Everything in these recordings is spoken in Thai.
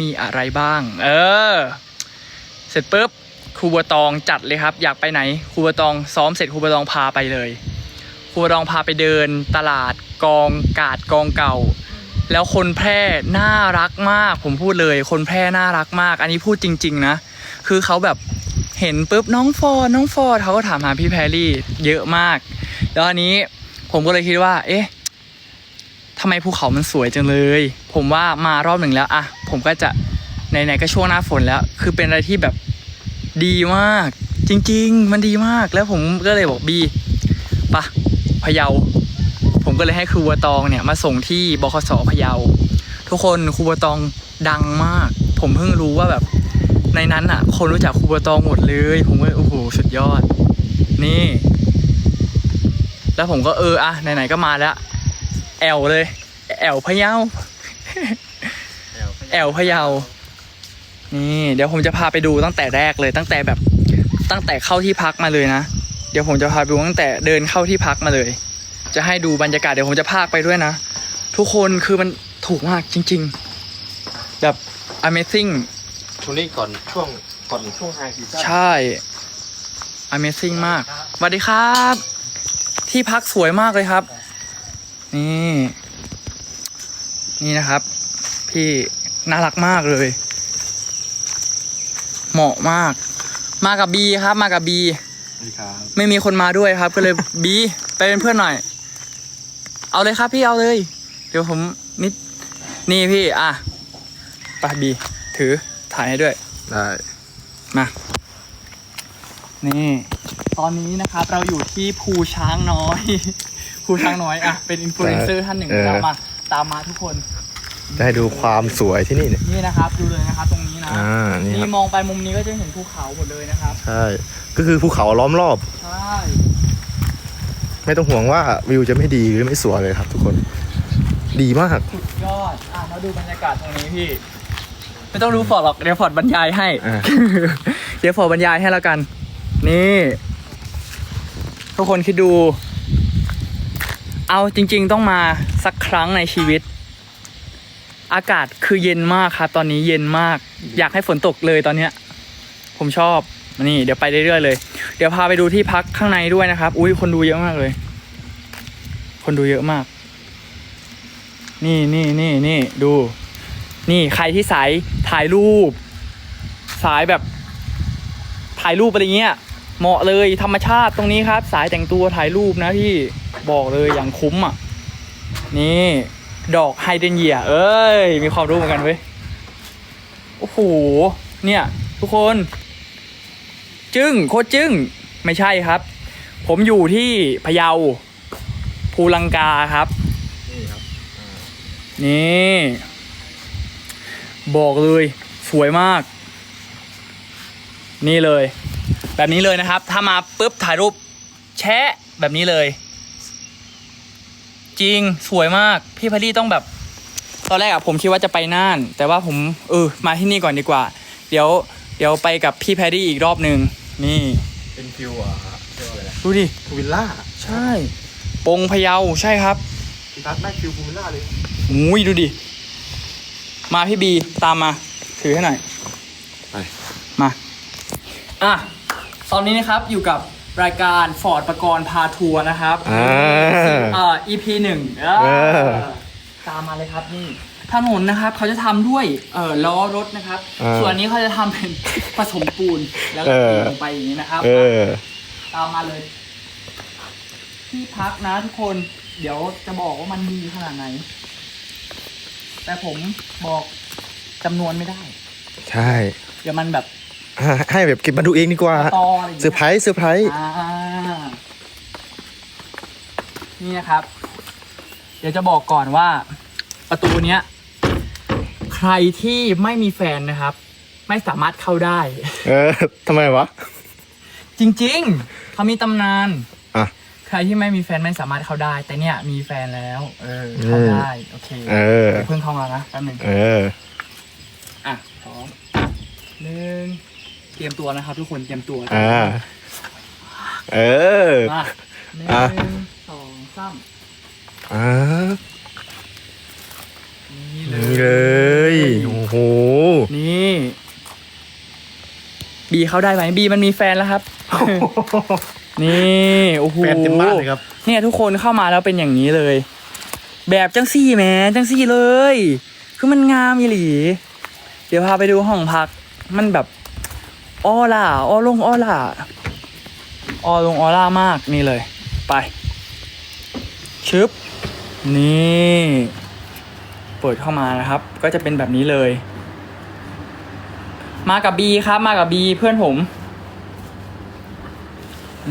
มีอะไรบ้าง เออ เสร็จปุ๊บครูบัวตองจัดเลยครับ อยากไปไหนครูบัวตองซ้อมเสร็จครูบัวตองพาไปเลยครูบัวตองพาไปเดิน ตลาดกองกาดกองเก่า แล้วคนแพร่น่ารักมาก ผมพูดเลย คนแพร่น่ารักมาก อันนี้พูดจริง ๆ นะ คือเขาแบบเห็นปุ๊บน้องฟอร์น้องฟอร์เขาก็ถามหาพี่แพรรี่ เยอะมาก แล้วอันนี้ผมก็เลยคิดว่า เอ๊ะทำไมภูเขามันสวยจังเลย ผมว่ามารอบหนึ่งแล้วอะ ผมก็จะไหนๆก็ช่วงหน้าฝนแล้ว คือเป็นอะไรที่แบบดีมาก จริง ๆ มันดีมากแล้วผมก็เลยบอกบีปะพะเยา ผมก็เลยให้ครูบัวตองเนี่ยมาส่งที่บคสพะเยา ทุกคนครูบัวตองดังมาก ผมเพิ่งรู้ว่าแบบในนั้นอะ คนรู้จักครูบัวตองหมดเลย ผมก็โอ้โหสุดยอด นี่ แล้วผมก็เอออะไหนๆก็มาแล้วแอลเลยแอลพะเยา แอลพะเยา นี่เดี๋ยวผมจะพาไปดูตั้งแต่แรกเลย ตั้งแต่แบบตั้งแต่เข้าที่พักมาเลยนะ เดี๋ยวผมจะพาไปดูตั้งแต่เดินเข้าที่พักมาเลย จะให้ดูบรรยากาศเดี๋ยวผมจะพากไปด้วยนะ ทุกคนคือมันถูกมากจริง ๆ แบบ amazing ช่วงนี้ก่อนช่วงก่อนช่วงไฮซีซั่นใช่ Amazing มากสวัสดีครับ ที่พักสวยมากเลยครับ นี่ นี่นะครับ พี่ น่ารักมากเลย เหมาะมาก มากับบีครับมากับบีนี่ครับไม่มีคนมาด้วยครับ ก็เลยบีไปเป็นเพื่อนหน่อย เอาเลยครับพี่เอาเลย เดี๋ยวผมนิดนี่พี่อะไปบีถือถ่ายให้ด้วย ได้มานี่ ตอนนี้นะครับเราอยู่ที่ภูช้างน้อย ภูช้างน้อยอะเป็นอินฟลูเอนเซอร์ท่านหนึ่งตามมาตามมาทุกคน ได้ดูความสวยที่นี่เนี่ยนี่นะครับ ดูเลยนะครับตรงนี้นะอ่านี่คนี่รับมองไปมุมนี้ก็จะเห็นภูเขาหมดเลยนะครับ ใช่ ก็คือภูเขาล้อมรอบ ใช่ ไม่ต้องห่วงว่าวิวจะไม่ดีหรือไม่สวยเลยครับ ทุกคน ดีมาก สุดยอด อะมาดูบรรยากาศตรงนี้พี่ ไม่ต้องดูฟอร์ดหรอก เดี๋ยวฟอร์ดบรรยายให้ อ่า เดี๋ยวฟอร์ดบรรยายให้แล้วกัน นี่ ทุกคนคิดดู เอาจริง ๆ ต้องมาสักครั้งในชีวิต อากาศคือเย็นมากครับ ตอนนี้เย็นมาก อยากให้ฝนตกเลยตอนเนี้ย ผมชอบนี่ เดี๋ยวไปเรื่อยๆเลย เดี๋ยวพาไปดูที่พักข้างในด้วยนะครับ อุ้ยคนดูเยอะมากเลย คนดูเยอะมาก นี่นี่นี่นี่ดู นี่ใครที่สายถ่ายรูป สายแบบ ถ่ายรูปอะไรเงี้ย เหมาะเลยธรรมชาติตรงนี้ครับ สายแต่งตัวถ่ายรูปนะที่บอกเลยอย่างคุ้มอะ นี่ ดอกไฮเดรนเยีย เอ้ย มีความรู้เหมือนกันเว้ย โอ้โห เนี่ย ทุกคน จึ้ง โคตรจึ้ง ไม่ใช่ครับ ผมอยู่ที่พะเยา ภูลังกาครับ นี่ครับ นี่ บอกเลย สวยมาก นี่เลย แบบนี้เลยนะครับ ถ้ามาปุ๊บถ่ายรูป แชะแบบนี้เลย จริงสวยมากพี่พอลลี่ต้องแบบ ตอนแรกอะผมคิดว่าจะไปน่าน แต่ว่าผมเออมาที่นี่ก่อนดีกว่า เดี๋ยวเดี๋ยวไปกับพี่แพดดี้อีกรอบหนึ่งนี่ เป็นฟิวอะเรียกว่าอะไรนะดูดิพูวิลล่าใช่ปงพะเยาใช่ครับพี่พักได้ฟิวพูวิลล่าเลยอุ้ยดูดิมาพี่บีตามมา ถือให้หน่อยไปมา อะตอนนี้นะครับอยู่กับ รายการฟอร์ดประกรณ์พาทัวร์นะครับอ่าเอ่อ EP หนึ่งเออเออตามมาเลยครับนี่ถนนนะครับเขาจะทำด้วยเอ่อล้อรถนะครับอ่าส่วนอันนี้เขาจะทำเป็น ผสมปูนแล้วก็เออตีลงไปอย่างนี้นะครับ เออ ตามมาเลย ที่พักนะทุกคน เดี๋ยวจะบอกว่ามันดีขนาดไหน แต่ผมบอกจำนวนไม่ได้ ใช่ เดี๋ยวมันแบบอ่า ให้แบบเก็บมาดูเองดีกว่าตออะไรอย่างเซอเงี้ร์ไพรส์เซอร์ไพรส์อ่านี่นะครับ เดี๋ยวจะบอกก่อนว่า ประตูเนี้ย ใครที่ไม่มีแฟนนะครับ ไม่สามารถเข้าได้ เออทำไมวะ จริงๆเขามีตำนานอะ ใครที่ไม่มีแฟนไม่สามารถเข้าได้ แต่เนี่ยมีแฟนแล้ว เออเข้าได้โอเคเออเพิ่งเข้ามานะแป๊บหนึงเอออะพร้อมหนึ่ง เตรียมตัวนะครับ ทุกคนเตรียมตัวอ่า เออ มาหนึ่อะ งสองสามอ่านี่เลนี่ยเลยยโอ้โห นี่ บีเข้าได้ไหมบีมันมีแฟนแล้วครับ นี่โอ้โห แฟนเต็มบ้านเลยครับ เนี่ยทุกคนเข้ามาแล้วเป็นอย่างนี้เลย แบบจังซี่แหมจังซี่เลย คือมันงามอีหลี เดี๋ยวพาไปดูห้องพัก มันแบบ ออล่าออลงออล่าออลงออล่ามากนี่เลย ไปชึบนี่เปิดเข้ามานะครับ ก็จะเป็นแบบนี้เลย มากับบีครับ มากับบีเพื่อนผม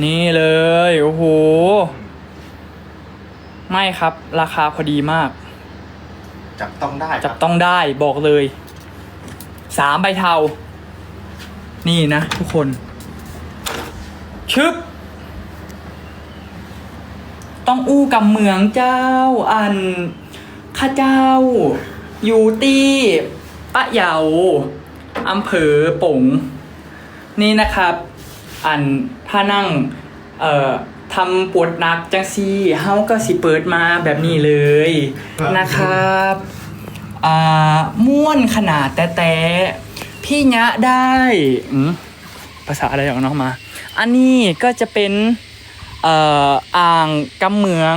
นี่เลยโอ้โหไม่ครับ ราคาพอดีมาก จับต้องได้จับต้องได้บอกเลยสามใบเทา นี่นะทุกคน ชึบ ต้องอู้กับเมืองเจ้า อันข้าเจ้าอยู่ที่ปะเยาอำเภอป่งนี่นะครับ อันถ้านั่ง เอ่อทำปวดหนักจังซี่เฮาก็สิเปิดมาแบบนี้เลยนะครับ อ่า ม่วนขนาดแต่แต่ พี่ยะได้อืมภาษาอะไรของน้องมา อันนี้ก็จะเป็นเอ่ออ่างกำเมือง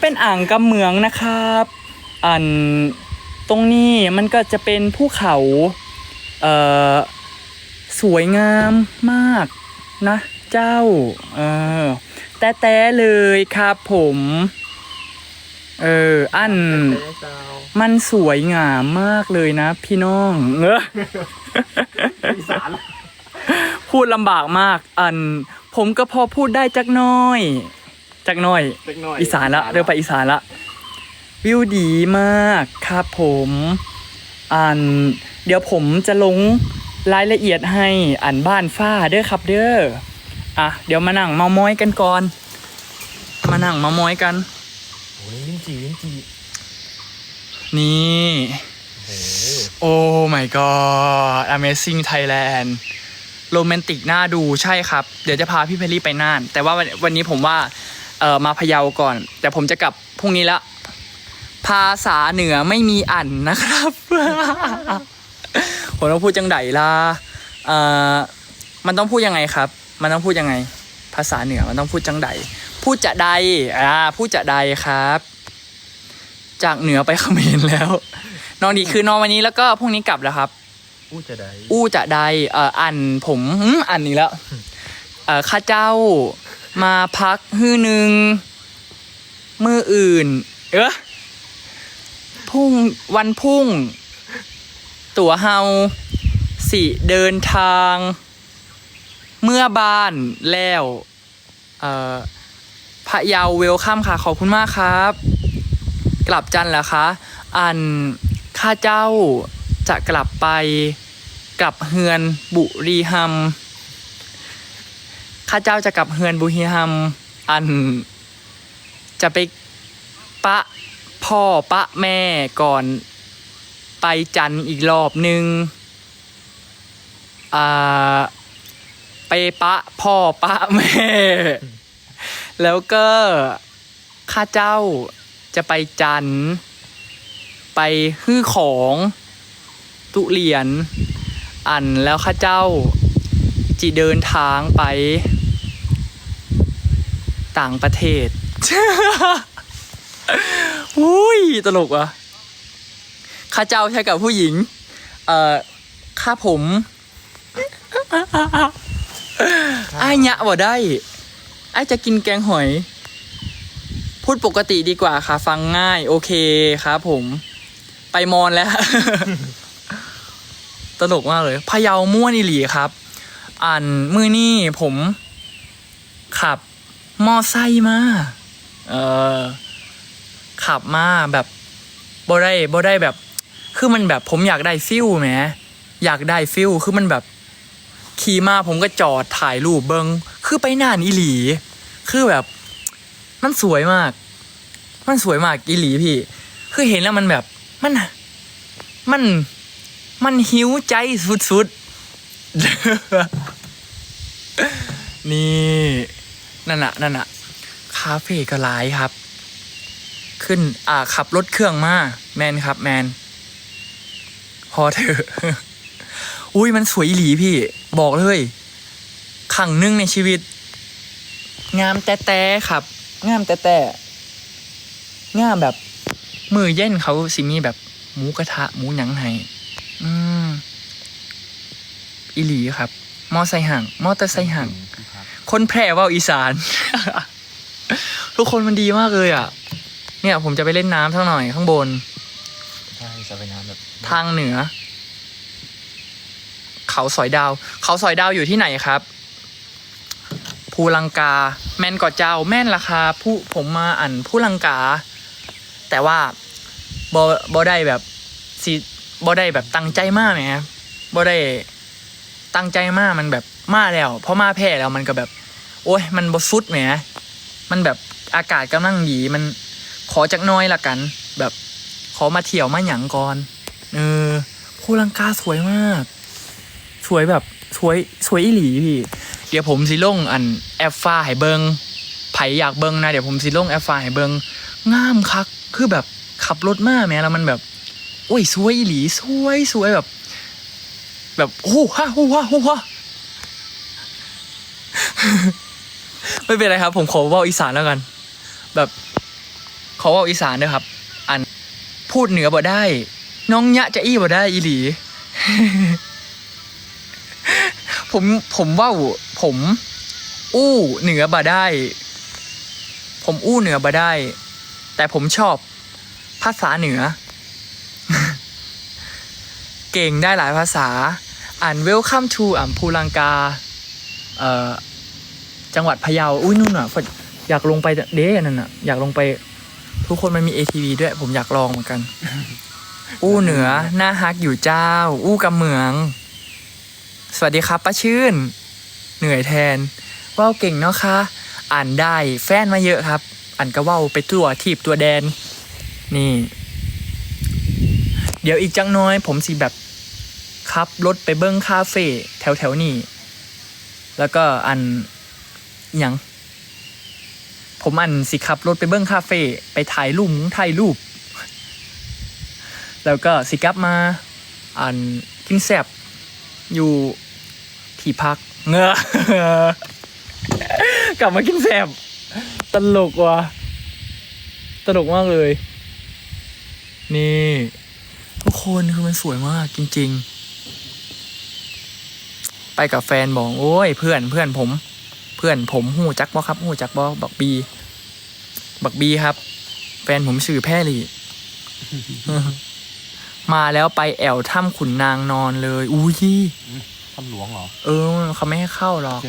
เป็นอ่างกำเมืองนะครับอันตรงนี้มันก็จะเป็นภูเขาเอ่อสวยงามมากนะเจ้าเออแต่แต่เลยครับผม เอออัน มันสวยงามมากเลยนะ พี่น้องเอออีสานพูดลำบากมาก อัน ผมก็พอพูดได้จักหน้อย จักหน้อยเล็กน้อยอีสานละเริ่มไปอีสานละ วิวดีมากครับผม อัน เดี๋ยวผมจะลงรายละเอียดให้อันบ้านฝ้าเด้อครับ เด้ออะเดี๋ยวมานั่งเมามอยกันก่อน มานั่งเมามอยกันโอ้ยลิ้นจี่ลิ้นจี่ นี่ โอ้ my god amazing Thailand โรแมนติกน่าดูใช่ครับ เดี๋ยวจะพาพี่เพลลี่ไปน่าน แต่ว่าวันวันนี้ผมว่าเออมาพะเยาก่อน แต่ผมจะกลับพรุ่งนี้ละ ภาษาเหนือไม่มีอันนะครับ ผมต้องพูดจังไดล่ะเออมันต้องพูดยังไงครับ มันต้องพูดยังไง ภาษาเหนือมันต้องพูดจังไดพูดจะใดอ่าพูดจะใดครับ จากเหนือไปเขมรแล้ว นอนดีคือนอนวันนี้แล้วก็พรุ่งนี้กลับแล้วครับ อู้จะได้อู้จะใดเอ่ออันผมหึอันนี้แล้วเอ่อข้าเจ้ามาพักฮื้อหนึ่งมืออื่น เออพรุ่งวันพรุ่ง ตั๋วเฮาสิเดินทาง เมื่อบ้านแล้ว เอ่อพะเยาเวลคัมค่ะ ขอบคุณมากครับ กลับจันทร์เหรอคะ อันข้าเจ้าจะกลับไปกลับเฮือนบุรีฮัมข้าเจ้าจะกลับเฮือนบุรีฮัมอันจะไปปะพ่อปะแม่ก่อนไปจันอีกรอบหนึ่งอ่าไปปะพ่อปะแม่ แล้วก็ข้าเจ้า จะไปจันทร์ไปฮื้อของตุเรียน อันแล้วข้าเจ้าจีเดินทางไป ต่างประเทศอุ้ยตลกว่ะข้าเจ้าใช่กับผู้หญิง เอ่อข้าผมอ้ายะบ่ได้ไอ้ายจะกินแกงหอย พูดปกติดีกว่าค่ะ ฟังง่าย โอเคครับผมไปมอนแล้ว ตลกมากเลยพะเยาม่วนอีหลีครับอันมือนี่ผม ขับมอไซค์มาเออขับมาแบบบ่ได้บ่ได้แบบ คือมันแบบผมอยากได้ฟิลแหมอยากได้ฟิลคือมันแบบขี่มาผมก็จอดถ่ายรูปเบิงคือไปน่านอีหลี คือแบบ มันสวยมาก มันสวยมากอีหลีพี่ คือเห็นแล้วมันแบบ มัน มัน มันหิวใจสุดๆ นี่นั่นน่ะนั่นน่ะ คาเฟ่ก็หลายครับ ขึ้น อ่า ขับรถเครื่องมา แมนครับ แมน พอเถอะ อุ้ยมันสวยอีหลีพี่ บอกเลยครั้งนึ่งในชีวิต งามแต่แต่ครับ งามแต่แต่งามแบบ มือเย็นเขาสิมีแบบหมูกระทะหมูหยังไห้อืมอีหลีครับ มอไซค์ห่าง มอเตอร์ไซค์ห่าง คนแพร่เว่าอีสาน ทุกคนมันดีมากเลยอะ เนี่ย ผมจะไปเล่นน้ำสักหน่อยข้างบน ใช่จะไปน้ำแบบทางเหนือ เขาสอยดาว เขาสอยดาวอยู่ที่ไหนครับ ภูลังกา แม่นกอเจ้าแม่นราคาผู้ผมมาอ่านผู้ลังกา แต่ว่าบอบอได้แบบสิบอได้แบบตั้งใจมากไหมครับบอได้ตั้งใจมากมันแบบมาแล้วพราะมาแพ้แล้วมันก็แบบ โอ้ยมันบสุดแหมมันแบบอากาศกำลังดีมันขอจักน้อยละกัน แบบขอมาเที่ยวมาหยังก่อนเออภูลังกาสวยมาก สวยแบบสวยสวยอีหลีพี่ เดี๋ยวผมสิลงอันแอฟฟ้าให้เบิงไผอยากเบิงนะเดี๋ยวผมสิลงแอฟฟ้าให้เบิงงามคักคือแบบขับรถมาแม้แล้วมันแบบโอ้ยสวยหลีสวยสวยแบบ แบบโอ้ฮ่าโอ้ฮ่าโอ้ฮ่าไม่เป็นไรครับ ผมขอว่าอีสานแล้วกัน แบบขอว่าอีสานด้วยครับ อันพูดเหนือบ่ได้ น้องยะจะอี้บ่ได้อีหลี ผมผมว่า ผม อู้เหนือบ่ได้ ผมอู้เหนือบ่ได้ แต่ผมชอบภาษาเหนือ เก่งได้หลายภาษา อ่าน Welcome to อ่ำภูลังกา เอ่อ จังหวัดพะเยา อุ้ยนู่นอะฝนอยากลงไปเด้นั่นอะ อยากลงไป ทุกคนมันมี ATV ด้วย ผมอยากลองเหมือนกัน อู้เหนือหน้าฮักอยู่เจ้า อู้กำเมือง สวัสดีครับป้าชื่น เหนื่อยแทนเว้าเก่งเนาะคะ อ่านได้แฟนมาเยอะครับ อ่านก็เว้าไปตัวทีบตัวแดน นี่ เดี๋ยวอีกจังน้อย ผมสิแบบขับรถไปเบิ้งคาเฟ่แถวแถวๆนี้ แล้วก็อันอยังผมอันสิขับรถไปเบิ้งคาเฟ่ไปถ่ายรูปถ่ายรูป แล้วก็สิกลับมาอันกินแซบอยู่ที่พัก เงอะกลับมากินแซบตลกว่ะตลกมากเลย นี่ ทุกคนคือมันสวยมากจริง ๆ ไปกับแฟนบอกโอ้ย เพื่อนเพื่อนผม เพื่อนผมหูจักบอครับหูจักบอบักบี บักบีครับ แฟนผมชื่อแพรลี่มาแล้วไปแอวถ้ำขุนนางนอนเลย อุ้ย ทำหลวงเหรอ เออเขาไม่ให้เข้าหรอก